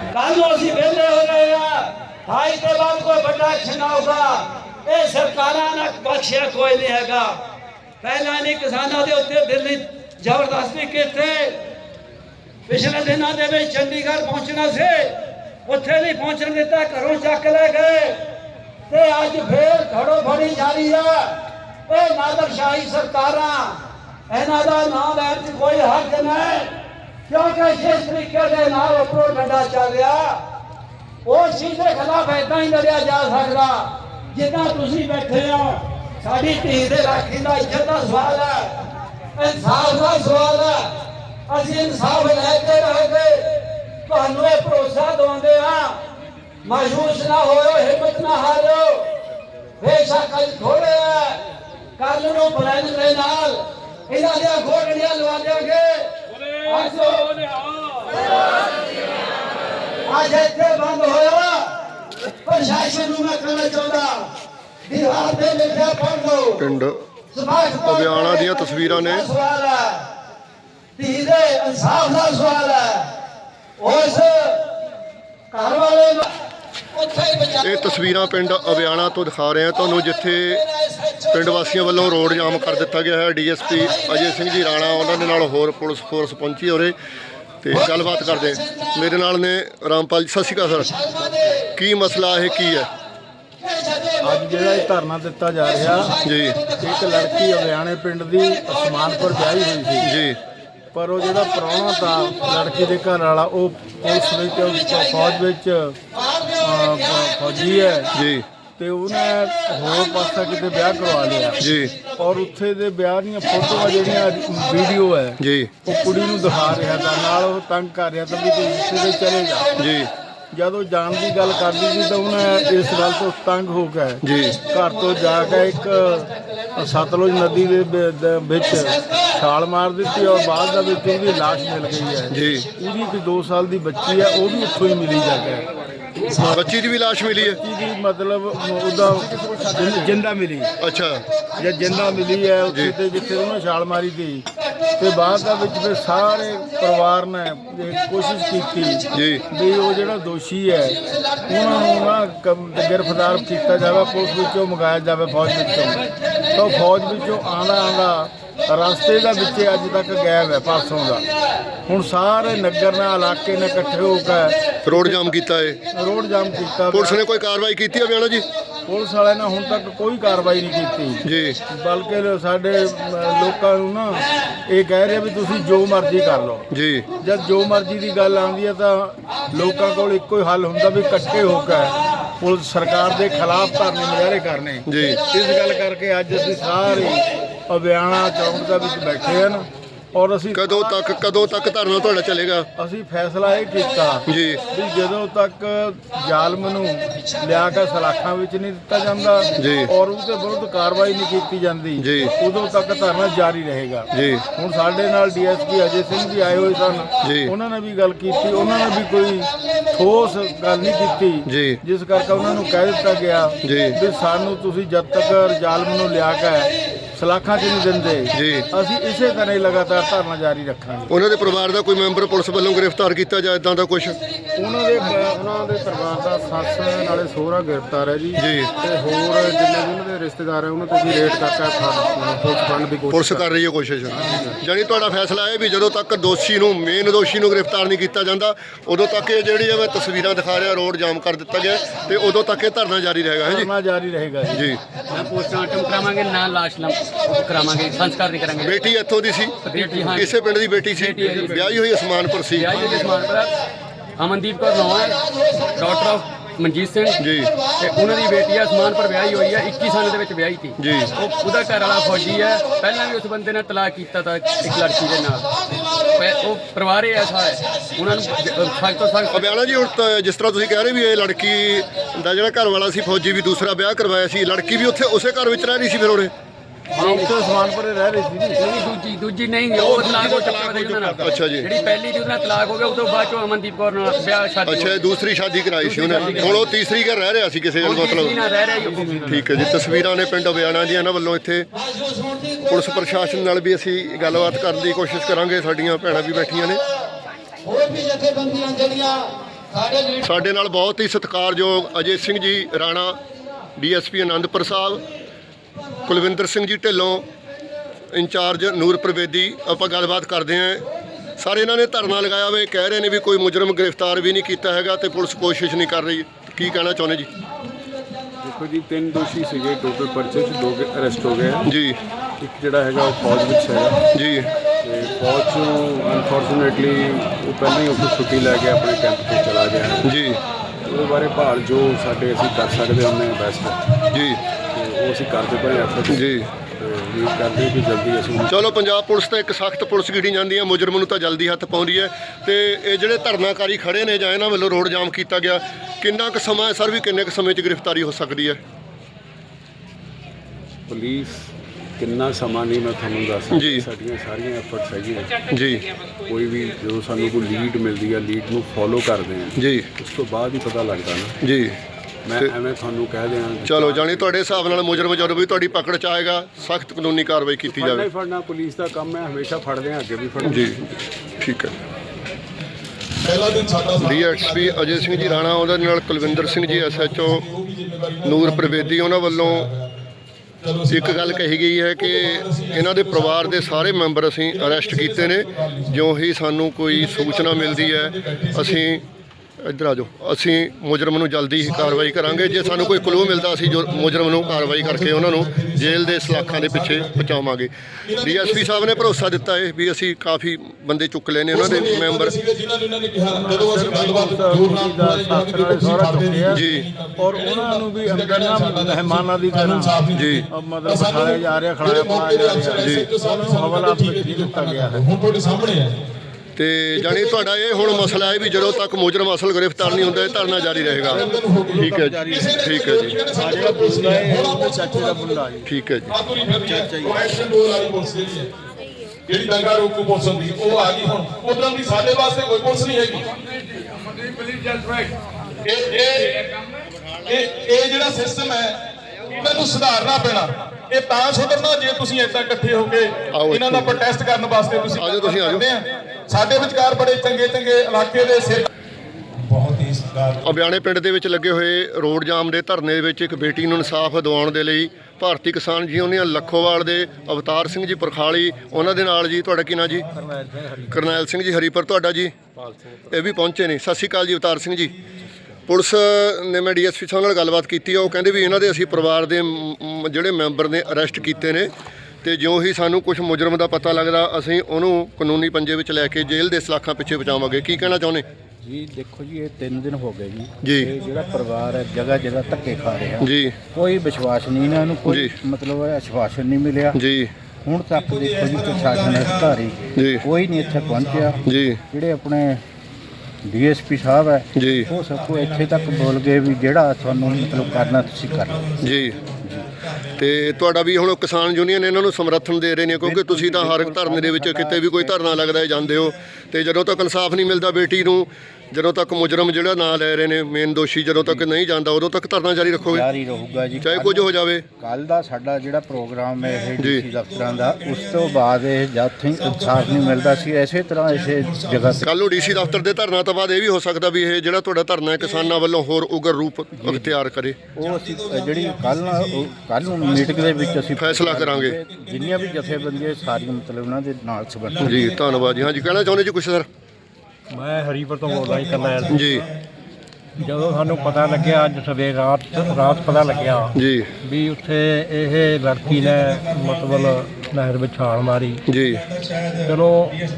ਕੱਲ ਨੂੰ ਅਸੀਂ ਵਿਹਲੇ ਹੋ ਗਏ ਆ ਭਾਈ ਤੇ ਬਾਅਦ ਕੋਈ ਵੱਡਾ ਐਕਸ਼ਨ ਇਹ ਸਰਕਾਰਾਂ ਨਾਲ ਬਖਸ਼ਿਆ ਕੋਈ ਨਹੀਂ ਹੈਗਾ। ਪਹਿਲਾਂ ਨਹੀਂ ਕਿਸਾਨਾਂ ਦੇ ਉੱਤੇ ਦਿੱਲੀ ਜ਼ਬਰਦਸਤੀ ਕੀਤੀ। ਪਿਛਲੇ ਦਿਨਾਂ ਦੇ ਵਿੱਚ ਚੰਡੀਗੜ੍ਹ ਪਹੁੰਚਣਾ ਸੀ। ਉੱਥੇ ਨਹੀਂ ਪਹੁੰਚਣ ਦਿੱਤਾ, ਘਰੋਂ ਚੱਕ ਲੈ ਗਏ। ਤੇ ਅੱਜ ਫੇਰ ਘੜੋ ਫੜੀ ਜਾਰੀ ਆ। ਇਹ ਨਾਦਰਸ਼ਾਹੀ ਸਰਕਾਰਾਂ, ਇਹਨਾਂ ਦਾ ਨਾਮ ਲੈਣ 'ਚ ਕੋਈ ਹੱਕ ਨਹੀਂ। ਕਿਉਂਕਿ ਜਿਸ ਤਰੀਕੇ ਦੇ ਨਾਲ ਉੱਪਰੋਂ ਡੰਡਾ ਚੱਲ ਰਿਹਾ ਉਸ ਚੀਜ਼ ਖਿਲਾਫ ਏਦਾਂ ਹੀ ਲੜਿਆ ਜਾ ਸਕਦਾ, ਜਿੱਦਾਂ ਤੁਸੀਂ ਬੈਠੇ ਹੋ। ਸਾਡੀ ਧੀ ਦੇ ਰਾਖੀ ਦਾ ਇੱਜ਼ਤ ਦਾ ਸਵਾਲ ਹੈ। ਇਨਸਾਫ ਦਾ ਸਵਾਲ ਹੈ। ਅਸੀਂ ਇਨਸਾਫ ਲੈ ਕੇ ਰਹਾਂਗੇ। ਤੁਹਾਨੂੰ ਇਹ ਭਰੋਸਾ ਦਵਾਉਂਦੇ ਆ ਮਾਯੂਸ ਨਾ ਹੋਇਓ, ਹਿੰਮਤ ਨਾ ਹਾਰਿਓ। ਬੇਸ਼ੱਕ ਅੱਜ ਥੋੜੇ ਆ। ਕੱਲ ਨੂੰ ਬਲੈਨ ਦੇ ਨਾਲ ਇਹਨਾਂ ਦੀਆਂ ਗੋਡੜੀਆਂ ਲਵਾ ਦਿਆਂਗੇ ਅੱਜ ਅੱਜ ਇੱਥੇ ਬੰਦ ਹੋਇਆ ਪ੍ਰਸ਼ਾਸਨ ਨੂੰ ਮੈਂ ਕਹਿਣਾ ਚਾਹੁੰਦਾ ਬਿਹਾਰ ਦੇ ਲਿਖਿਆ ਪੜ੍ਹ ਲਓ ਪਿੰਡ ਸੁਭਾਸ਼ ਬਾਬੂ ਅਭਿਆਣਾ ਦੀਆਂ ਤਸਵੀਰਾਂ ਨੇ। ਸਵਾਲ ਹੈ ਧੀ ਦੇ ਇਨਸਾਫ ਦਾ ਸਵਾਲ ਹੈ ਉਸ ਘਰ ਵਾਲੇ ਨੂੰ ਇਹ ਤਸਵੀਰਾਂ ਪਿੰਡ ਅਭਿਆਣਾ ਤੋਂ ਦਿਖਾ ਰਹੇ ਹਾਂ। ਤੁਹਾਨੂੰ ਜਿੱਥੇ ਪਿੰਡ ਵਾਸੀਆਂ ਵੱਲੋਂ ਰੋਡ ਜਾਮ ਕਰ ਦਿੱਤਾ ਗਿਆ ਹੈ। ਡੀਐਸਪੀ ਅਜੇ ਸਿੰਘ ਜੀ ਰਾਣਾ ਉਹਨਾਂ ਦੇ ਨਾਲ ਹੋਰ ਪੁਲਿਸ ਫੋਰਸ ਪਹੁੰਚੀ ਹੋਰੇ ਤੇ ਗੱਲਬਾਤ ਕਰਦੇ। ਮੇਰੇ ਨਾਲ ਨੇ ਰਾਮਪਾਲ ਜੀ। ਸਤਿ ਸ਼੍ਰੀ ਅਕਾਲ ਸਰ। ਕੀ ਮਸਲਾ ਇਹ? ਕੀ ਹੈ? ਅੱਜ ਜਿਹੜਾ ਇਹ ਧਰਨਾ ਦਿੱਤਾ ਜਾ ਰਿਹਾ ਜੀ। ਇੱਕ ਲੜਕੀ ਅਵਿਆਣੇ ਪਿੰਡ ਦੀ ਅਸਮਾਨਪੁਰ ਵਿਆਹੀ ਹੋਈ ਸੀ। ਜੀ। ਪਰ ਉਹ ਜਿਹੜਾ ਪ੍ਰਾਹੁਣਾ ਤਾਂ ਲੜਕੀ ਦੇ ਘਰ ਵਾਲਾ ਉਹ ਪੁਲਿਸ ਵਿੱਚ ਫੌਜ ਵਿੱਚ ਫੌਜੀ ਹੈ। ਜੀ। ਤੇ ਉਹਨੇ ਹੋਰ ਪਾਸਾ ਕਿਤੇ ਵਿਆਹ ਕਰਵਾ ਲਿਆ। ਜੀ। ਔਰ ਉੱਥੇ ਦੇ ਵਿਆਹ ਦੀਆਂ ਫੋਟੋਆਂ ਜਿਹੜੀਆਂ ਵੀਡੀਓ ਹੈ ਜੀ। ਉਹ ਕੁੜੀ ਨੂੰ ਦਿਖਾ ਰਿਹਾ ਤਾਂ ਨਾਲ ਉਹ ਤੰਗ ਕਰ ਰਿਹਾ ਤਾਂ ਵੀ ਤੂੰ ਇੱਥੇ ਤੇ ਚਲੇ ਜਾ। ਜੀ। ਜਦੋਂ ਜਾਣ ਦੀ ਗੱਲ ਕਰਦੀ ਸੀ ਤਾਂ ਉਹਨੇ ਇਸ ਗੱਲ ਤੋਂ ਤੰਗ ਹੋ ਕੇ ਜੀ। ਘਰ ਤੋਂ ਜਾ ਕੇ ਇੱਕ ਸਤਲੁਜ ਨਦੀ ਦੇ ਵਿੱਚ ਛਾਲ ਮਾਰ ਦਿੱਤੀ ਔਰ ਬਾਅਦ ਦੇ ਵਿੱਚ ਉਹਦੀ ਲਾਸ਼ ਮਿਲ ਗਈ ਹੈ। ਜੀ। ਉਹਦੀ ਇੱਕ 2 ਸਾਲ ਦੀ ਬੱਚੀ ਹੈ ਉਹ ਵੀ ਉੱਥੋਂ ਹੀ ਮਿਲੀ ਜਾ ਕੇ। ਬੱਚੀ ਦੀ ਵੀ ਲਾਸ਼ ਮਿਲੀ ਹੈ। ਦੀ ਮਤਲਬ ਉਹਦਾ ਜਿੰ- ਜਿੰਦਾ ਮਿਲੀ। ਅੱਛਾ। ਜੇ ਜਿੰਦਾ ਮਿਲੀ ਹੈ ਉੱਥੇ ਤੇ ਜਿੱਥੇ ਉਹਨੇ ਛਾਲ ਮਾਰੀ ਸੀ ਤੇ ਬਾਅਦ ਦਾ ਵਿੱਚ ਫਿਰ ਸਾਰੇ ਪਰਿਵਾਰ ਨੇ ਇਹ ਕੋਸ਼ਿਸ਼ ਕੀਤੀ ਜੀ। ਵੀ ਉਹ ਜਿਹੜਾ ਦੋਸ਼ੀ ਹੈ ਉਹਨਾਂ ਨੂੰ ਨਾ ਕਮ- ਗ੍ਰਿਫਤਾਰ ਕੀਤਾ ਜਾਵੇ ਪੁਲਿਸ ਵਿੱਚੋਂ ਮੰਗਾਇਆ ਜਾਵੇ ਫੌਜ ਵਿੱਚੋਂ। ਤਾਂ ਉਹ ਫੌਜ ਵਿੱਚੋਂ ਆਂਦਾ ਆਂਦਾ ਰਸਤੇ ਦਾ ਵਿੱਚ ਅੱਜ ਤੱਕ ਗਾਇਬ ਹੈ ਪਰਸੋਂ ਦਾ। ਹੁਣ ਸਾਰੇ ਨਗਰ ਨਾਲ ਇਲਾਕੇ ਨੇ ਇਕੱਠੇ ਹੋ ਕੇ ਰੋਡ ਜਾਮ ਕੀਤਾ ਹੈ ਰੋਡ ਜਾਮ ਕੀਤਾ ਪੁਲਿਸ ਨੇ ਕੋਈ ਕਾਰਵਾਈ ਕੀਤੀ ਅਭਿਆਣਾ ਜੀ? ਪੁਲਿਸ ਵਾਲਿਆਂ ਨੇ ਹੁਣ ਤੱਕ ਕੋਈ ਕਾਰਵਾਈ ਨਹੀਂ ਕੀਤੀ। ਜੀ। ਬਲਕਿ ਸਾਡੇ ਲੋਕਾਂ ਨੂੰ ਨਾ ਇਹ ਕਹਿ ਰਹੇ ਵੀ ਤੁਸੀਂ ਜੋ ਮਰਜ਼ੀ ਕਰ ਲਓ। ਜੀ। ਜਦ ਜੋ ਮਰਜ਼ੀ ਦੀ ਗੱਲ ਆਉਂਦੀ ਹੈ ਤਾਂ ਲੋਕਾਂ ਕੋਲ ਇੱਕੋ ਹੀ ਹੱਲ ਹੁੰਦਾ ਵੀ ਇਕੱਠੇ ਹੋ ਕੇ ਪੁਲਿਸ ਸਰਕਾਰ ਦੇ ਖਿਲਾਫ ਧਰਨੇ ਮੁਜ਼ਾਹਰੇ ਕਰਨੇ। ਜੀ। ਇਸ ਗੱਲ ਕਰਕੇ ਅੱਜ ਅਸੀਂ ਸਾਰੇ ਅਭਿਆਣਾ ਚੌਂਕ ਦੇ ਵਿੱਚ ਬੈਠੇ ਹਨ ਔਰ ਅਸੀਂ ਕਦੋਂ ਤੱਕ ਕਦੋਂ ਤੱਕ ਧਰਨਾ ਤੁਹਾਡਾ ਚੱਲੇਗਾ ਅਸੀਂ ਫੈਸਲਾ ਇਹ ਕੀਤਾ ਜੀ ਵੀ ਜਦੋਂ ਤੱਕ ਜ਼ਾਲਮ ਨੂੰ ਲਿਆ ਕੇ ਸਲਾਖਾਂ ਵਿੱਚ ਨਹੀਂ ਦਿੱਤਾ ਜਾਂਦਾ ਜੀ। ਔਰ ਉਹਦੇ ਵਿਰੁੱਧ ਕਾਰਵਾਈ ਨਹੀਂ ਕੀਤੀ ਜਾਂਦੀ ਜੀ। ਉਦੋਂ ਤੱਕ ਧਰਨਾ ਜਾਰੀ ਰਹੇਗਾ ਜੀ ਹੁਣ ਸਾਡੇ ਨਾਲ ਡੀਐਸਪੀ ਅਜੇ ਸਿੰਘ ਵੀ ਆਏ ਹੋਏ ਸਨ ਜੀ। ਉਹਨਾਂ ਨੇ ਵੀ ਗੱਲ ਕੀਤੀ ਉਹਨਾਂ ਨੇ ਵੀ ਕੋਈ ਠੋਸ ਗੱਲ ਨਹੀਂ ਕੀਤੀ ਜੀ। ਜਿਸ ਕਰਕੇ ਉਹਨਾਂ ਨੂੰ ਕਹਿ ਦਿੱਤਾ ਗਿਆ ਜੀ। ਵੀ ਸਾਨੂੰ ਤੁਸੀਂ ਜਦ ਤੱਕ ਜ਼ਾਲਮ ਨੂੰ ਲਿਆ ਕੇ ਸਲਾਖਾਂ 'ਚ ਨਹੀਂ ਦਿੰਦੇ। ਜੀ। ਅਸੀਂ ਇਸੇ ਤਰ੍ਹਾਂ ਹੀ ਲਗਾਤਾਰ ਧਰਨਾ ਜਾਰੀ ਰੱਖਾਂਗੇ। ਉਹਨਾਂ ਦੇ ਪਰਿਵਾਰ ਦਾ ਕੋਈ ਮੈਂਬਰ ਪੁਲਿਸ ਵੱਲੋਂ ਗ੍ਰਿਫਤਾਰ ਕੀਤਾ ਜਾਂ ਇਦਾਂ ਦਾ ਕੁਝ ਉਹਨਾਂ ਦੇ ਉਹਨਾਂ ਦੇ ਪਰਿਵਾਰ ਦਾ ਸੱਸ ਨਾਲੇ ਸਹੁਰਾ ਗ੍ਰਿਫਤਾਰ ਹੈ ਜੀ। ਜੀ। ਤੇ ਹੋਰ ਜਿੰਨੇ ਵੀ ਉਹਨਾਂ ਦੇ ਰਿਸ਼ਤੇਦਾਰ ਹੈ ਉਹਨਾਂ ਤੇ ਵੀ ਰੇਟ ਕਰਕੇ ਫੜ- ਪੁਲਿਸ ਫੜਨ ਦੀ ਕੋਸ਼ਿਸ਼ ਪੁਲਿਸ ਕਰ ਰਹੀ ਹੈ ਕੋਸ਼ਿਸ਼। ਜਾਨੀ ਤੁਹਾਡਾ ਫੈਸਲਾ ਹੈ ਵੀ ਜਦੋਂ ਤੱਕ ਦੋਸ਼ੀ ਨੂੰ ਮੇਨ ਦੋਸ਼ੀ ਨੂੰ ਗ੍ਰਿਫਤਾਰ ਨਹੀਂ ਕੀਤਾ ਜਾਂਦਾ ਉਦੋਂ ਤੱਕ ਇਹ ਜਿਹੜੀ ਹੈ ਮੈਂ ਤਸਵੀਰਾਂ ਦਿਖਾ ਰਿਹਾ ਰੋਡ ਜਾਮ ਕਰ ਦਿੱਤਾ ਗਿਆ ਤੇ ਉਦੋਂ ਤੱਕ ਇਹ ਧਰਨਾ ਜਾਰੀ ਰਹੇਗਾ ਹੈ ਧਰਨਾ ਜਾਰੀ ਰਹੇਗਾ ਜੀ। ਜੀ। ਜੀ ਨਾ ਪੋਸਟਮਾਰਟਮ ਕਰਾਵਾਂਗੇ ਨਾ ਲਾਸ਼ ਕਰਾਵਾਂਗੇ ਸੰਸਕਾਰ ਨਹੀਂ ਕਰਾਂਗੇ। ਬੇਟੀ ਇੱਥੋਂ ਦੀ ਸੀ। ਬੇਟੀ ਹਾਂ ਇਸੇ ਪਿੰਡ ਦੀ ਬੇਟੀ ਸੀ। ਬੇਟੀ ਹੈ ਜੀ। ਵਿਆਹੀ ਹੋਈ ਅਸਮਾਨਪੁਰ ਸੀ। ਵਿਆਹ ਦੇ ਸਮਾਨ ਪਰ। ਅਮਨਦੀਪ ਕੌਰ ਹੈ। Doctor of Manjit Singh. ਜੀ। ਤੇ ਉਹਨਾਂ ਦੀ ਬੇਟੀ ਆ ਸਮਾਨ ਪਰ ਵਿਆਹੀ ਹੋਈ ਹੈ। 21 ਸਾਲ ਦੇ ਵਿੱਚ ਵਿਆਹੀ ਸੀ। ਜੀ। ਉਹ ਉਹਦਾ ਘਰ ਵਾਲਾ ਫੌਜੀ ਹੈ। ਪਹਿਲਾਂ ਵੀ ਉਸ ਬੰਦੇ ਨੇ ਤਲਾਕ ਕੀਤਾ ਤਾਂ ਇੱਕ ਲੜਕੀ ਦੇ ਨਾਲ। ਪੈ- ਉਹ ਪਰਿਵਾਰ ਹੀ ਐਸਾ ਹੈ। ਉਹਨਾਂ ਨੂੰ ਸਖਤ ਤੋਂ ਸਖਤ ਅਬਿਆਣਾ ਜੀ ਹੁਣ ਤਾਂ ਜਿਸ ਤਰ੍ਹਾਂ ਤੁਸੀਂ ਕਹਿ ਰਹੇ ਵੀ ਇਹ ਲੜਕੀ ਦਾ ਜਿਹੜਾ ਘਰ ਵਾਲਾ ਸੀ ਫੌਜੀ ਵੀ ਦੂਸਰਾ ਵਿਆਹ ਕਰਵਾਇਆ ਸੀ ਲੜਕੀ ਵੀ ਉੱਥੇ ਉਸੇ ਘਰ ਵਿੱਚ ਰਹਿ ਰਹੀ ਸੀ ਫਿਰ ਉਹਨੇ? ਹਾਂ ਉੱਥੇ ਸਮਾਨਪੁਰੇ ਰਹਿ ਰਹੀ ਸੀ ਜੀ। ਨਹੀਂ ਦੂਜੀ ਦੂਜੀ ਨਹੀਂ ਉਹ ਤਲਾਕ ਹੋ ਚੁੱਕਾ ਉਹਦੇ ਨਾਲ। ਅੱਛਾ ਜੀ। ਜਿਹੜੀ ਪਹਿਲੀ ਦੀ ਉਹਦੇ ਨਾਲ ਤਲਾਕ ਹੋ ਗਿਆ ਉਹ ਤੋਂ ਬਾਅਦ ਚੋਂ ਅਮਨਦੀਪ ਕੌਰ ਨਾਲ ਵਿਆਹ ਸ਼ਾਦੀ ਅੱਛਾ ਇਹ ਦੂਸਰੀ ਸ਼ਾਦੀ ਕਰਾਈ ਸੀ ਉਹਨੇ। ਹੁਣ ਉਹ ਤੀਸਰੀ ਘਰ ਰਹਿ ਰਿਹਾ ਸੀ ਕਿਸੇ ਨਾਲ ਮਤਲਬ। ਮਤਲਬ ਨਾਲ ਰਹਿ ਰਿਹਾ ਜੀ ਉਹ। ਠੀਕ ਹੈ ਜੀ ਤਸਵੀਰਾਂ ਨੇ ਪਿੰਡ ਅਬਿਆਣਾ ਦੀਆਂ ਇਹਨਾਂ ਵੱਲੋਂ ਇੱਥੇ। ਪੁਲਿਸ ਪ੍ਰਸ਼ਾਸਨ ਨਾਲ ਵੀ ਅਸੀਂ ਗੱਲਬਾਤ ਕਰਨ ਦੀ ਕੋਸ਼ਿਸ਼ ਕਰਾਂਗੇ ਸਾਡੀਆਂ ਭੈਣਾਂ ਵੀ ਬੈਠੀਆਂ ਨੇ। ਹੋਰ ਵੀ ਜਥੇਬੰਦੀਆਂ ਜਿਹੜੀਆਂ ਸਾਡੇ ਨਾਲ ਬਹੁਤ ਹੀ ਸਤਿਕਾਰਯੋਗ Ajay Singh ji Rana DSP Anandpur Sahib Kulwinder Singh ji Dhillon in charge Nurpur Bedi ਆਪਾਂ ਗੱਲਬਾਤ ਕਰਦੇ ਹਾਂ। ਸਾਰੇ ਇਹਨਾਂ ਨੇ ਧਰਨਾ ਲਗਾਇਆ ਵੇ ਕਹਿ ਰਹੇ ਨੇ ਵੀ ਕੋਈ ਮੁਜਰਮ ਗ੍ਰਿਫਤਾਰ ਵੀ ਨਹੀਂ ਕੀਤਾ ਹੈਗਾ ਤੇ ਪੁਲਿਸ ਕੋਸ਼ਿਸ਼ ਨਹੀਂ ਕਰ ਰਹੀ। ਕੀ ਕਹਿਣਾ ਚਾਹੁੰਦੇ ਜੀ? ਦੇਖੋ ਜੀ ਤਿੰਨ ਦੋਸ਼ੀ ਸੀਗੇ ਟੋਟਲ ਪਰਚੇ 'ਚ ਦੋ ਅਰੈਸਟ ਹੋ ਗਏ। ਜੀ। ਇੱਕ ਜਿਹੜਾ ਹੈਗਾ ਉਹ ਫੌਜ ਵਿੱਚ ਹੈਗਾ ਜੀ। ਤੇ ਫੌਜ 'ਚੋਂ ਅਨਫੋਰਚੂਨੇਟਲੀ ਉਹ ਪਹਿਲਾਂ ਹੀ ਉੱਥੋਂ ਛੁੱਟੀ ਲੈ ਕੇ ਆਪਣੇ ਕੈਂਪ ਤੇ ਚਲਾ ਗਿਆ। ਜੀ। ਉਹਦੇ ਬਾਰੇ ਭਾਲ ਜੋ ਸਾਡੇ ਅਸੀਂ ਕਰ ਸਕਦੇ ਹਾਂ ਬੈਸਟ ਜੀ। ਤੇ ਉਹ ਅਸੀਂ ਕਰਦੇ ਪਏ ਐਫਰਟ ਜੀ। ਉਮੀਦ ਕਰਦੇ ਕਿ ਜਲਦੀ ਅਸੀਂ ਚਲੋ ਪੰਜਾਬ ਪੁਲਿਸ ਤਾਂ ਇੱਕ ਸਖਤ ਪੁਲਿਸ ਗਿਣੀ ਜਾਂਦੀ ਹੈ। ਮੁਜਰਮ ਨੂੰ ਤਾਂ ਜਲਦੀ ਹੱਥ ਪਾਉਂਦੀ ਹੈ। ਤੇ ਇਹ ਜਿਹੜੇ ਧਰਨਾਕਾਰੀ ਖੜੇ ਨੇ ਜਾਂ ਇਹਨਾਂ ਵੱਲੋਂ ਰੋਡ ਜਾਮ ਕੀਤਾ ਗਿਆ ਕਿੰਨਾ ਕੁ ਸਮਾਂ ਹੈ? ਸਰ ਵੀ ਕਿੰਨੇ ਕੁ ਸਮੇਂ 'ਚ ਗ੍ਰਿਫਤਾਰੀ ਹੋ ਸਕਦੀ ਹੈ? ਪੁਲਿਸ ਕਿੰਨਾ ਸਮਾਂ ਨਹੀਂ ਮੈਂ ਤੁਹਾਨੂੰ ਦੱਸ ਜੀ। ਸਕਦਾ ਸਾਡੀਆਂ ਸਾਰੀਆਂ ਐਫਰਟਸ ਹੈਗੀਆਂ। ਜੀ। ਕੋਈ ਵੀ ਜਦੋਂ ਸਾਨੂੰ ਕੋਈ ਲੀਡ ਮਿਲਦੀ ਹੈ ਲੀਡ ਨੂੰ ਫੋਲੋ ਕਰਦੇ ਹਾਂ ਜੀ। ਉਸ ਤੋਂ ਬਾਅਦ ਹੀ ਪਤਾ ਲੱਗਦਾ ਨਾ। ਜੀ। ਮੈਂ ਐਵੇਂ ਤੁਹਾਨੂੰ ਕਹਿ ਦਿਆਂ ਚਲੋ ਜਾਣੀ ਤੁਹਾਡੇ ਹਿਸਾਬ ਨਾਲ ਮੁਜਰਮ ਜਦੋਂ ਵੀ ਤੁਹਾਡੀ ਪਕੜ 'ਚ ਆਏਗਾ ਸਖਤ ਕਾਨੂੰਨੀ ਕਾਰਵਾਈ ਕੀਤੀ ਫੜਨਾ ਜਾਵੇ। ਹੀ ਫੜਨਾ ਪੁਲਿਸ ਦਾ ਕੰਮ ਹੈ ਹਮੇਸ਼ਾ ਫੜਦੇ ਆ ਅੱਗੇ ਵੀ ਫੜਦੇ ਜੀ ਠੀਕ ਹੈ। ਪਹਿਲਾ ਦਿਨ ਸਾਡਾ ਡੀਐਸਪੀ ਅਜੇ ਸਿੰਘ ਜੀ ਰਾਣਾ ਉਹਦੇ ਨਾਲ ਕੁਲਵਿੰਦਰ ਸਿੰਘ ਜੀ ਐਸਐਚਓ ਨੂਰ ਪ੍ਰਵੇਦੀ ਉਹਨਾਂ ਵੱਲੋਂ ਇੱਕ ਗੱਲ ਕਹੀ ਗਈ ਹੈ ਕਿ ਇਹਨਾਂ ਦੇ ਪਰਿਵਾਰ ਦੇ ਸਾਰੇ ਮੈਂਬਰ ਅਸੀਂ ਅਰੈਸਟ ਕੀਤੇ ਨੇ। ਜਿਉਂ ਹੀ ਸਾਨੂੰ ਕੋਈ ਸੂਚਨਾ ਮਿਲਦੀ ਹੈ ਅਸੀਂ ਇੱਧਰ ਆ ਜਾਓ। ਅਸੀਂ ਮੁਜਰਮ ਨੂੰ ਜਲਦੀ ਹੀ ਕਾਰਵਾਈ ਕਰਾਂਗੇ। ਜੇ ਸਾਨੂੰ ਕੋਈ ਕਲੂ ਮਿਲਦਾ ਅਸੀਂ ਜੋ ਮੁਜਰਮ ਨੂੰ ਕਾਰਵਾਈ ਕਰਕੇ ਉਹਨਾਂ ਨੂੰ ਜੇਲ੍ਹ ਦੇ ਸਲਾਖਾਂ ਦੇ ਪਿੱਛੇ ਪਹੁੰਚਾਵਾਂਗੇ। ਡੀਐਸਪੀ ਸਾਹਿਬ ਨੇ ਭਰੋਸਾ ਦਿੱਤਾ ਹੈ ਵੀ ਅਸੀਂ ਕਾਫੀ ਬੰਦੇ ਚੁੱਕ ਲਏ ਨੇ ਉਹਨਾਂ ਦੇ ਮੈਂਬਰ। ਸੀਗੇ ਜਿਨ੍ਹਾਂ ਨੂੰ ਇਹਨਾਂ ਨੇ ਕਿਹਾ ਜਦੋਂ ਅਸੀਂ ਗੱਲਬਾਤ ਦੂਰ ਨਾਲ ਦਾ ਸ਼ਾਸਤਰ ਵਾਲੇ ਸਾਰਾ ਚੁੱਕੇ ਆ। ਜੀ। ਔਰ ਉਹਨਾਂ ਨੂੰ ਵੀ ਅੰਦਰ ਨਾ ਮਹਿਮਾਨਾਂ ਦੀ ਤਰ੍ਹਾਂ ਜੀ। ਅਹ ਮਤਲਬ ਬਿਠਾਇਆ ਜਾ ਰਿਹਾ ਖੜਾਇਆ ਪਾਇਆ ਜਾ ਰਿਹਾ। ਜੀ। ਉਹਨਾਂ ਨੂੰ ਹਵਾਲਾਤ ਵਿੱਚ ਨਹੀਂ ਦਿੱਤਾ ਗਿਆ ਹੈ। ਹੁਣ ਤੁਹਾਡੇ ਸਾਹਮਣੇ ਹੈ। ਤੇ ਜਾਣੀ ਤੁਹਾਡਾ ਇਹ ਹੁਣ ਮਸਲਾ ਹੈ ਵੀ ਜਦੋਂ ਤੱਕ ਮੁਜਰਮ ਅਸਲ ਗ੍ਰਿਫਤਾਰ ਨਹੀਂ ਹੁੰਦਾ ਇਹ ਧਰਨਾ ਜਾਰੀ ਰਹੇਗਾ। ਠੀਕ ਹੈ ਜੀ। ਠੀਕ ਹੈ ਜੀ। ਆ ਜਿਹੜਾ ਪੁੱਛਦਾ ਹੈ ਇਹ ਚਾਚੇ ਦਾ ਮੁੰਡਾ ਜੀ ਠੀਕ ਹੈ ਜੀ। ਆਤੁਰੀ ਫਿਰਦੀ ਹੈ ਐਕਸ਼ਨ ਡੋਰ ਵਾਲੀ ਪੁਲਿਸ ਜਿਹੜੀ ਹੈ ਜਿਹੜੀ ਦੰਗਾ ਰੋਕੂ ਪੁਲਿਸ ਹੁੰਦੀ ਉਹ ਆ ਗਈ ਹੁਣ। ਉਦੋਂ ਦੀ ਸਾਡੇ ਵਾਸਤੇ ਕੋਈ ਪੁਲਿਸ ਨਹੀਂ ਹੈਗੀ। ਇਹ ਇਹ ਇਹ ਇਹ ਜਿਹੜਾ ਸਿਸਟਮ ਹੈ ਮੈਨੂੰ ਸੁਧਾਰਨਾ ਪੈਣਾ। ਇਹ ਤਾਂ ਸੁਧਰਨਾ ਜੇ ਤੁਸੀਂ ਏਦਾਂ ਇਕੱਠੇ ਹੋ ਕੇ ਇਹਨਾਂ ਦਾ। ਪ੍ਰੋਟੈਸਟ ਕਰਨ ਵਾਸਤੇ ਤੁਸੀਂ ਆਜੋ ਤੁਸੀਂ ਆਜੋ। ਸਾਡੇ ਵਿਚਕਾਰ ਬੜੇ ਚੰਗੇ ਚੰਗੇ ਇਲਾਕੇ ਦੇ ਸਿਰ ਬਹੁਤ ਹੀ ਸਤਿਕਾਰ ਅਬਿਆਣੇ ਪਿੰਡ ਦੇ ਵਿੱਚ ਲੱਗੇ ਹੋਏ ਰੋਡ ਜਾਮ ਦੇ ਧਰਨੇ ਦੇ ਵਿੱਚ ਇੱਕ ਬੇਟੀ ਨੂੰ ਇਨਸਾਫ ਦਿਵਾਉਣ ਦੇ ਲਈ ਭਾਰਤੀ ਕਿਸਾਨ ਯੂਨੀਅਨ ਲੱਖੋਵਾਲ ਦੇ ਅਵਤਾਰ ਸਿੰਘ ਜੀ ਪਰਖਾਲੀ ਉਹਨਾਂ ਦੇ ਨਾਲ ਜੀ ਤੁਹਾਡਾ ਕੀ ਨਾਂ ਜੀ? ਕਰਨੈਲ ਸਿੰਘ ਜੀ ਹਰੀਪੁਰ ਤੁਹਾਡਾ ਜੀ? ਇਹ ਵੀ ਪਹੁੰਚੇ ਨੇ। ਸਤਿ ਸ਼੍ਰੀ ਅਕਾਲ ਜੀ ਅਵਤਾਰ ਸਿੰਘ ਜੀ। ਪੁਲਿਸ ਨੇ ਮੈਂ ਡੀਐਸਪੀ ਸਾਹਿਬ ਨਾਲ ਗੱਲਬਾਤ ਕੀਤੀ ਆ। ਉਹ ਕਹਿੰਦੇ ਵੀ ਇਹਨਾਂ ਦੇ ਅਸੀਂ ਪਰਿਵਾਰ ਦੇ ਜਿਹੜੇ ਮੈਂਬਰ ਨੇ ਅਰੈਸਟ ਕੀਤੇ ਨੇ। ਤੇ ਜਿਉਂ ਹੀ ਸਾਨੂੰ ਕੁਝ ਮੁਜਰਮ ਦਾ ਪਤਾ ਲੱਗਦਾ ਅਸੀਂ ਉਹਨੂੰ ਕਾਨੂੰਨੀ ਪੰਜੇ ਵਿੱਚ ਲੈ ਕੇ ਜੇਲ੍ਹ ਦੇ ਸਲਾਖਾਂ ਪਿੱਛੇ ਪਹੁੰਚਾਵਾਂਗੇ। ਕੀ ਕਹਿਣਾ ਚਾਹੁੰਦੇ? ਜੀ ਦੇਖੋ ਜੀ ਇਹ 3 ਦਿਨ ਹੋ ਗਏ ਜੀ। ਜੀ। ਇਹ ਜਿਹੜਾ ਪਰਿਵਾਰ ਹੈ ਜਗ੍ਹਾ ਜਗ੍ਹਾ ਧੱਕੇ ਖਾ ਰਿਹਾ। ਜੀ। ਕੋਈ ਵਿਸ਼ਵਾਸ ਨਹੀਂ ਇਹਨਾਂ ਨੂੰ ਕੋਈ ਜੀ। ਮਤਲਬ ਆਸ਼ਵਾਸਨ ਨਹੀਂ ਮਿਲਿਆ। ਜੀ। ਹੁਣ ਤੱਕ ਦੇਖੋ ਜੀ ਪ੍ਰਸ਼ਾਸਨ ਅਧਿਕਾਰੀ ਜੀ। ਕੋਈ ਨਹੀਂ ਇੱਥੇ ਪਹੁੰਚਿਆ। ਜੀ। ਜਿਹੜੇ ਆਪਣੇ ਡੀਐਸਪੀ ਸਾਹਿਬ ਹੈ ਜੀ। ਉਹ ਸਭ ਕੋ ਇੱਥੇ ਤੱਕ ਬੋਲ ਗਏ ਵੀ ਜਿਹੜਾ ਤੁਹਾਨੂੰ ਮਤਲਬ ਕਰਨਾ ਤੁਸੀਂ ਕਰ ਲਓ। ਜੀ। ਤੇ ਤੁਹਾਡਾ ਵੀ ਹੁਣ ਕਿਸਾਨ ਯੂਨੀਅਨ ਇਹਨਾਂ ਨੂੰ ਸਮਰਥਨ ਦੇ ਰਹੇ ਨੇ ਕਿਉਂਕਿ ਤੁਸੀਂ ਤਾਂ ਹਰ ਧਰਨੇ ਦੇ ਵਿੱਚ ਕਿਤੇ ਵੀ ਕੋਈ ਧਰਨਾ ਲੱਗਦਾ ਹੈ ਜਾਂਦੇ ਹੋ। ਤੇ ਜਦੋਂ ਤੱਕ ਇਨਸਾਫ ਨਹੀਂ ਮਿਲਦਾ ਬੇਟੀ ਨੂੰ ਜਦੋਂ ਤੱਕ ਮੁਜਰਮ ਜਿਹੜਾ ਨਾਂ ਲੈ ਰਹੇ ਨੇ ਮੇਨ ਦੋਸ਼ੀ ਜਦੋਂ ਤੱਕ ਨਹੀਂ ਜਾਂਦਾ ਉਦੋਂ ਤੱਕ ਧਰਨਾ ਜਾਰੀ ਰੱਖੋਗੇ ਜਾਰੀ ਰਹੂਗਾ ਜੀ। ਚਾਹੇ ਕੁਝ ਹੋ ਜਾਵੇ। ਕੱਲ ਦਾ ਸਾਡਾ ਜਿਹੜਾ ਪ੍ਰੋਗਰਾਮ ਹੈ ਇਹ ਜੀ। ਡੀਸੀ ਦਫ਼ਤਰਾਂ ਦਾ ਉਸ ਤੋਂ ਬਾਅਦ ਇਹ ਜਦ ਤੱਕ ਇਨਸਾਫ ਨਹੀਂ ਮਿਲਦਾ ਸੀ। ਐਸੇ ਤਰ੍ਹਾਂ ਇਸੇ ਜਗ੍ਹਾ ਤੇ ਕੱਲ ਨੂੰ ਡੀਸੀ ਦਫ਼ਤਰ ਦੇ ਧਰਨਾ ਤੋਂ ਬਾਅਦ ਇਹ ਵੀ ਹੋ ਸਕਦਾ ਵੀ ਇਹ ਜਿਹੜਾ ਤੁਹਾਡਾ ਧਰਨਾ ਹੈ ਕਿਸਾਨਾਂ ਵੱਲੋਂ ਹੋਰ ਉਗਰ ਰੂਪ ਅਖਤਿਆਰ ਕਰੇ। ਉਹ ਅਸੀਂ ਅ, ਜਿਹੜੀ ਕੱਲ ਕੱਲ ਨੂੰ ਮੀਟਿੰਗ ਦੇ ਵਿੱਚ ਅਸੀਂ ਫੈਸਲਾ ਕਰਾਂਗੇ। ਜਿੰਨੀਆਂ ਵੀ ਜਥੇਬੰਦੀਆਂ ਸਾਰੀਆਂ ਮਤਲਬ ਉਹਨਾਂ ਦੇ ਨਾਲ ਸੰਬੰਧਿਤ ਜੀ ਧੰਨਵਾਦ ਜੀ। ਹਾਂਜੀ ਕਹਿਣਾ ਚਾਹੁੰਦੇ ਜੀ ਕੁਛ ਸਰ ਮੈਂ ਹਰੀਪੁਰ ਤੋਂ ਬੋਲਦਾ ਜੀ ਕਰਨੈਲ ਜੀ। ਜਦੋਂ ਸਾਨੂੰ ਪਤਾ ਲੱਗਿਆ ਅੱਜ ਸਵੇਰ ਰਾਤ ਰਾਤ ਪਤਾ ਲੱਗਿਆ ਜੀ। ਵੀ ਉੱਥੇ ਇਹ ਲੜਕੀ ਨੇ ਮਤਲਬ ਨਹਿਰ ਵਿੱਚ ਛਾਲ ਮਾਰੀ। ਜੀ। ਚਲੋ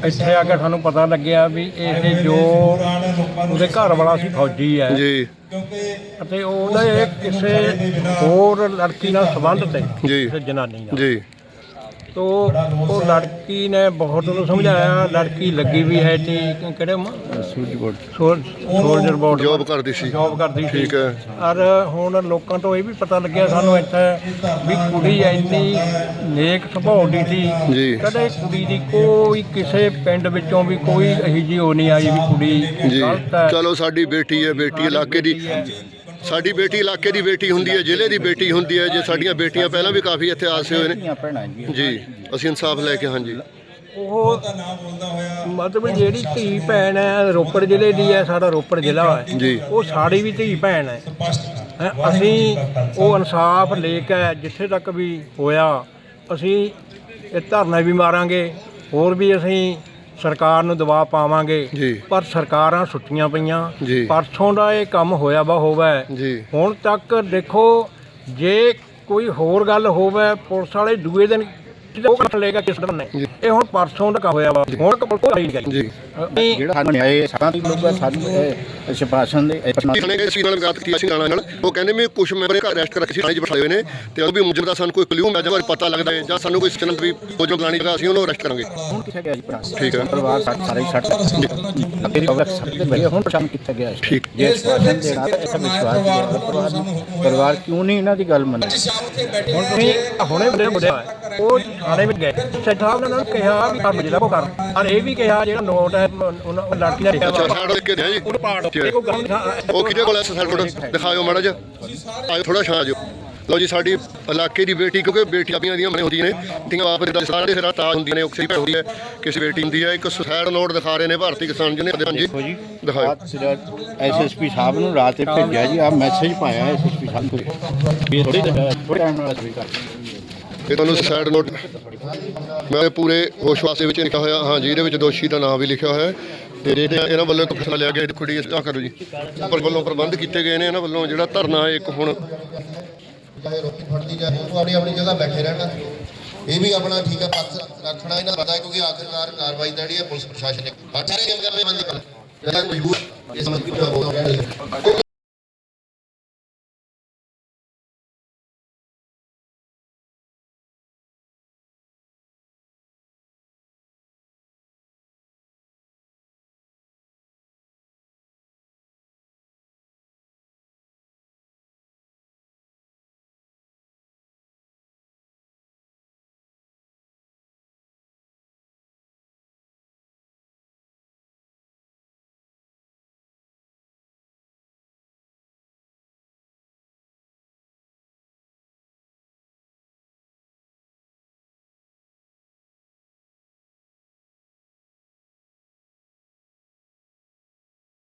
ਇੱਥੇ ਆ ਕੇ ਸਾਨੂੰ ਪਤਾ ਲੱਗਿਆ ਵੀ ਇਹ ਜੋ ਉਹਦੇ ਘਰ ਵਾਲਾ ਸੀ ਫੌਜੀ ਹੈ। ਜੀ। ਅਤੇ ਉਹਦੇ ਕਿਸੇ ਹੋਰ ਲੜਕੀ ਨਾਲ ਸੰਬੰਧ ਤੇ ਜੀ। ਜਨਾਨੀ ਨਾਲ। ਜੀ। ਤੋ ਉਹ ਲੜਕੀ ਨੇ ਬਹੁਤ ਉਹਨੂੰ ਸਮਝਾਇਆ ਲੜਕੀ ਲੱਗੀ ਵੀ ਹੈ ਜੀ ਕਿਹੜੇ ਸੋਲਜਰ ਬੋਰਡ। ਜੋਬ ਕਰਦੀ ਸੀ। ਜੌਬ ਕਰਦੀ ਸੀ। ਠੀਕ ਹੈ। ਔਰ ਹੁਣ ਲੋਕਾਂ ਤੋਂ ਇਹ ਵੀ ਪਤਾ ਲੱਗਿਆ ਸਾਨੂੰ ਇੱਥੇ ਵੀ ਕੁੜੀ ਇੰਨੀ ਨੇਕ ਸੁਭਾਅ ਦੀ ਸੀ। ਜੀ। ਕਦੇ ਕੁੜੀ ਦੀ ਕੋਈ ਕਿਸੇ ਪਿੰਡ ਵਿੱਚੋਂ ਵੀ ਕੋਈ ਇਹੀ ਜਿਹੀ ਉਹ ਨਹੀਂ ਆਈ ਵੀ ਕੁੜੀ ਜੀ। ਗਲਤ ਹੈ। ਚਲੋ ਸਾਡੀ ਬੇਟੀ ਹੈ ਬੇਟੀ ਇਲਾਕੇ ਦੀ। ਸਾਡੀ ਬੇਟੀ ਇਲਾਕੇ ਦੀ ਬੇਟੀ ਹੁੰਦੀ ਹੈ ਜ਼ਿਲ੍ਹੇ ਦੀ ਬੇਟੀ ਹੁੰਦੀ ਹੈ ਜੇ ਸਾਡੀਆਂ ਬੇਟੀਆਂ ਪਹਿਲਾਂ ਵੀ ਕਾਫੀ ਇੱਥੇ ਆਸੇ ਹੋਏ ਨੇ। ਜੀ ਅਸੀਂ ਇਨਸਾਫ ਲੈ ਕੇ ਹਾਂਜੀ। ਉਹ ਮਤਲਬ ਜਿਹੜੀ ਧੀ ਭੈਣ ਹੈ ਰੋਪੜ ਜ਼ਿਲ੍ਹੇ ਦੀ ਹੈ ਸਾਡਾ ਰੋਪੜ ਜ਼ਿਲ੍ਹਾ ਹੈ। ਜੀ। ਉਹ ਸਾਡੀ ਵੀ ਧੀ ਭੈਣ ਹੈ। ਹੈਂ, ਅਸੀਂ ਉਹ ਇਨਸਾਫ ਲੈ ਕੇ ਜਿੱਥੇ ਤੱਕ ਵੀ ਹੋਇਆ ਅਸੀਂ ਇਹ ਧਰਨਾ ਵੀ ਮਾਰਾਂਗੇ ਹੋਰ ਵੀ ਅਸੀਂ ਸਰਕਾਰ ਨੂੰ ਦਬਾਅ ਪਾਵਾਂਗੇ। ਪਰ ਸਰਕਾਰਾਂ ਸੁੱਤੀਆਂ ਪਈਆਂ। ਪਰਸੋਂ ਦਾ ਇਹ ਕੰਮ ਹੋਇਆ ਵਾ ਹੋਵੇ ਹੁਣ ਤੱਕ ਦੇਖੋ ਜੇ ਕੋਈ ਹੋਰ ਗੱਲ ਹੋਵੇ ਪੁਲਿਸ ਵਾਲੇ ਦੂਏ ਦਿਨ ਉਹ ਕਰ ਲੇਗਾ ਕਿਸ ਦਿਨ ਨੇ ਇਹ ਹੁਣ ਪਰਸੋਂ ਦਾ ਕੰਮ ਹੋਇਆ ਵਾ। ਹੁਣ ਕੋਈ ਨਹੀਂ ਗਈ। ਜੀ। ਜਿਹੜਾ ਸਾਨੂੰ ਨਿਆਂ ਸਾਡਾ ਲੋਕਾਂ ਸਾਨੂੰ ਇਹ ਸ਼ਪਾਸ਼ਨ ਦੇ ਥਾਣੇ ਗਏ ਸੀ ਨਾਲ ਗੱਲ ਕੀਤੀ ਸੀ ਰਾਣਾ ਨਾਲ ਉਹ ਕਹਿੰਦੇ ਵੀ ਕੁਝ ਮੈਂਬਰ ਘਰ ਅਰੈਸਟ ਕਰਕੇ ਸੀ ਥਾਣੇ 'ਚ ਬਿਠਾਏ ਹੋਏ ਨੇ ਤੇ ਉਹ ਵੀ ਮੁਜਰਮ ਦਾ ਸਾਨੂੰ ਕੋਈ ਕਲੂ ਮਿਲ ਜਾਵੇ ਪਤਾ ਲੱਗਦਾ ਹੈ ਜਾਂ ਸਾਨੂੰ ਕੋਈ ਸਚਨ ਵੀ ਮੁਜਰਮ ਬੁਲਾਣੀ ਜਗ੍ਹਾ ਅਸੀਂ ਉਹਨੂੰ ਅਰੈਸਟ ਕਰਾਂਗੇ। ਹੁਣ ਕਿੱਥੇ ਗਿਆ ਜੀ ਠੀਕ ਹੈ। ਪਰਿਵਾਰ ਸਾਰੇ ਛੱਡ ਤੇਰੀ ਪਬਲਿਕ ਸਾਡੇ ਬਈ ਹੁਣ ਪ੍ਰਸ਼ਾਸਨ ਕਿੱਥੇ ਗਿਆ ਠੀਕ। ਜੇ ਸ਼ਪਾਸ਼ਨ ਦੇਣਾ ਤਾਂ ਇਹ ਵਿਸ਼ਵਾਸ ਪਰਿਵਾਰ ਕਿਉਂ ਨਹੀਂ ਇਹਨਾਂ ਦੀ ਗੱਲ ਮੰਨੇ ਹੁਣ ਤੁਸੀਂ ਹੁਣੇ ਬੜੇ ਬੜੇ ਉਹ ਥਾਣੇ ਵਿੱਚ ਗਏ। ਸਾਹਿਬ ਨੇ ਉਹਨਾਂ ਨੂੰ ਕਿਹਾ ਵੀ ਕੰਮ ਜਿਹੜਾ ਉਹ ਕਰ। ਔਰ ਇਹ ਵੀ ਕਿਹਾ ਜਿਹੜਾ ਨੋਟ ਹੈ ਉਹਨਾਂ ਉਹ ਲੜਕੀ ਦਾ ਅੱਛਾ ਸਾਈਡ ਲਿਖ ਕੇ ਦਿਆਂ ਜੀ। ਉਹ ਪਾੜ ਠੀਕ ਹੈ। ਕੋਈ ਗੱਲ ਉਹ ਕਿਹਦੇ ਕੋਲ ਹੈ? ਸਰਟੀਫਿਕੇਟ ਦਿਖਾਓ ਮਾੜਾ ਜਿਹਾ। ਆਇਓ ਥੋੜਾ ਛਾਂ ਜਾਓ। ਲਓ ਜੀ ਸਾਡੀ ਇਲਾਕੇ ਦੀ ਬੇਟੀ ਕਿਉਂਕਿ ਬੇਟੀਆਂ ਦੀਆਂ ਦੀਆਂ ਬਣੇ ਹੁੰਦੀਆਂ ਨੇ। ਧੀਆਂ ਬਾਪ ਦੇ ਸਾਰੇ ਸਿਰਾਂ ਤਾਜ ਹੁੰਦੀਆਂ ਨੇ ਉਕਸੀ ਭੈਣ ਹੁੰਦੀ ਹੈ ਕਿਸੇ ਬੇਟੀ ਹੁੰਦੀ ਹੈ। ਇੱਕ ਸੁਸਾਇਡ ਨੋਟ ਦਿਖਾ ਰਹੇ ਨੇ ਭਾਰਤੀ ਕਿਸਾਨ ਜਿਹਨੇ ਹਾਂਜੀ। ਦੇਖੋ ਜੀ ਦਿਖਾਓ ਐਸਐਸਪੀ ਸਾਹਿਬ ਨੂੰ ਰਾਤ ਤੇ ਭੇਜਿਆ ਜੀ ਆ ਮੈਸੇਜ ਪਾਇਆ ਐਸਐਸਪੀ ਸਾਹਿਬ ਨੂੰ। ਵੀ ਥੋੜੀ ਥੋੜੇ ਟਾਈਮ ਨਾਲ ਸਵੀਕਾਰ ਇਹ ਤੁਹਾਨੂੰ ਸੁਸਾਇਡ ਨੋਟ ਮੈਂ ਪੂਰੇ ਹੋਸ਼ਵਾਸੇ ਵਿੱਚ ਲਿਖਿਆ ਹੋਇਆ ਹਾਂਜੀ ਇਹਦੇ ਵਿੱਚ ਦੋਸ਼ੀ ਦਾ ਨਾਮ ਵੀ ਲਿਖਿਆ ਹੋਇਆ ਹੈ। ਤੇ ਜਿਹੜੇ ਇਹਨਾਂ ਵੱਲੋਂ ਇੱਕ ਫੈਸਲਾ ਲਿਆ ਗਿਆ, ਦੇਖੋ ਡੀ ਆ ਕਰੋ ਜੀ। ਉੱਪਰ ਵੱਲੋਂ ਪ੍ਰਬੰਧ ਕੀਤੇ ਗਏ ਨੇ, ਇਹਨਾਂ ਵੱਲੋਂ ਜਿਹੜਾ ਧਰਨਾ ਹੈ, ਇੱਕ ਹੁਣ ਚਾਹੇ ਰੋਟੀ ਫੜਦੀ ਜਾਏ, ਉਹ ਆਪਣੀ ਆਪਣੀ ਜਗ੍ਹਾ ਬੈਠੇ ਰਹਿਣ। ਇਹ ਵੀ ਆਪਣਾ ਠੀਕ ਹੈ, ਪੱਖ ਰੱਖਣਾ ਇਹਨਾਂ ਦਾ ਪਤਾ ਹੈ, ਕਿਉਂਕਿ ਆਖਿਰਕਾਰ ਕਾਰਵਾਈ ਤਾਂ ਜਿਹੜੀ ਹੈ, ਪੁਲਿਸ ਪ੍ਰਸ਼ਾਸਨ ਨੇ ਹਰ ਸਾਰੇ ਕੰਮ ਕਰਨੇ ਬੰਦੀ ਕਰ ਜਿਹੜਾ ਮਜਬੂਰ ਇਹ ਸਮਝ ਕੇ ਬੋਲਦਾ